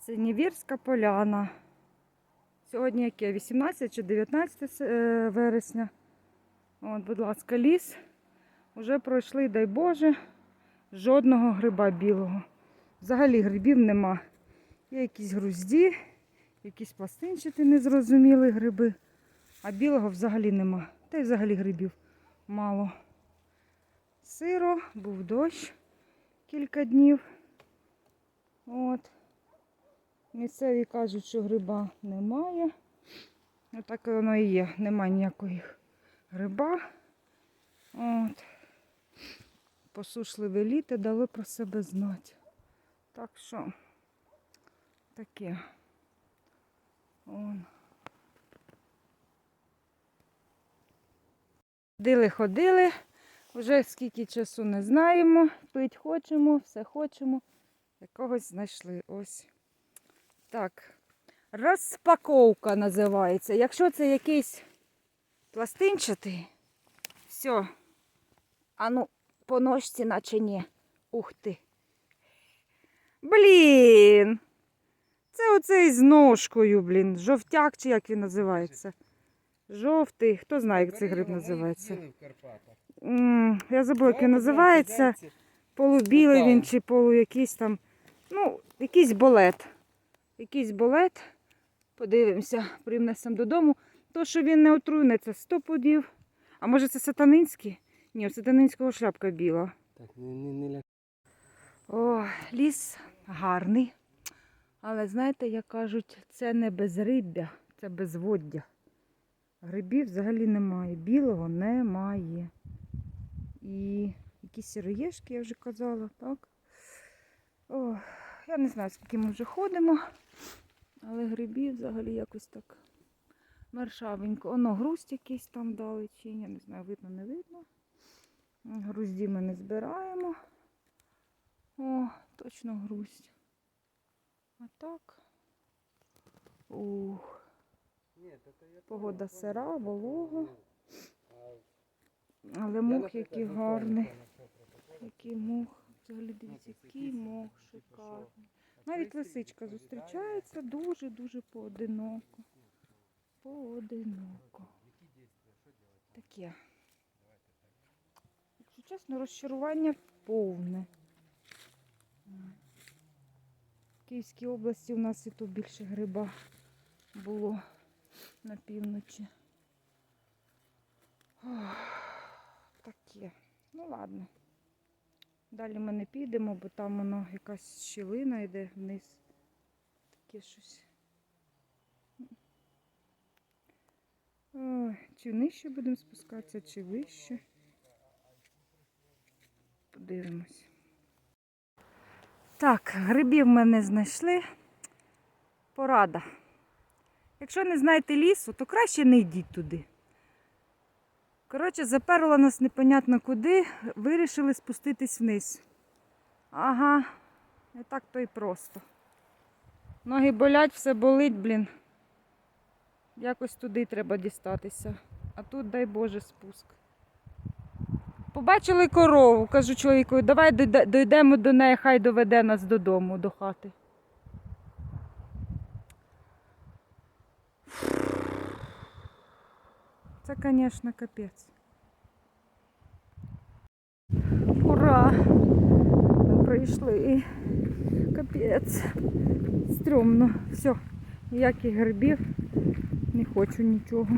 Синівірська поляна. Сьогодні яке? 18 чи 19 е, вересня. От, будь ласка, ліс. Уже пройшли, дай Боже, жодного гриба білого. Взагалі грибів нема. Є якісь грузді, якісь пластинчаті незрозумілі гриби, а білого взагалі нема. Та й взагалі грибів мало. Сиро, був дощ кілька днів. Місцеві кажуть, що гриба немає. Ну так воно і є. Немає ніякої гриба. От. Посушливе літо дали про себе знати. Так що таке. Он. Ходили, ходили. Вже скільки часу не знаємо. Пить хочемо, все хочемо. Якогось знайшли. Ось. Так. Розпаковка називається. Якщо це якийсь пластинчатий, все. А ну, по ножці наче ні. Ух ти. Блін. Це оцей з ножкою, блін. Жовтяк чи як він називається. Жовтий. Хто знає, як цей гриб називається? Я забула, як він називається. Полубілий він чи полу якийсь там. Ну, якийсь болет. Якийсь болет. Подивимося, принесемо додому. То, що він не отруйний, це 100 пудів. А може це сатанинський? Ні, у сатанинського шляпка біла. Так, не, не, не ля... О, ліс гарний. Але знаєте, як кажуть, це не безриббя, це безводдя. Грибів взагалі немає. Білого немає. І якісь сироєшки, я вже казала, так? О, я не знаю, скільки ми вже ходимо, але грибів взагалі якось так мершавенько. Оно грусть якийсь там дали, чи я не знаю, видно, не видно. Грузді ми не збираємо. О, точно грусть. А так. Ух, погода сира, волога. Але мух який гарний. Який мух. Взагалі дивіться, Ну, який що, шикарний. Навіть лисичка зустрічається дуже-дуже поодиноко. Поодиноко. Таке. Якщо чесно, розчарування повне. В Київській області у нас і то більше гриба було на півночі. Ох, Таке. Ну ладно. Далі ми не підемо, бо там воно якась щілина йде вниз. Таке щось. Ой, чи нижче будемо спускатися, чи вище. Подивимось. Так, грибів ми не знайшли. Порада. Якщо не знаєте лісу, то краще не йдіть туди. Коротше, заперла нас непонятно куди, вирішили спуститись вниз. Ага, не так то й просто. Ноги болять, все болить, блін. Якось туди треба дістатися. А тут, дай Боже, спуск. Побачили корову, кажу чоловіку, давай дойде- дойдемо до неї, хай доведе нас додому, до хати. Це, звісно, капець. Ура! Ми прийшли. Капець. Стрьомно. Все. Ніяких грибів. Не хочу нічого.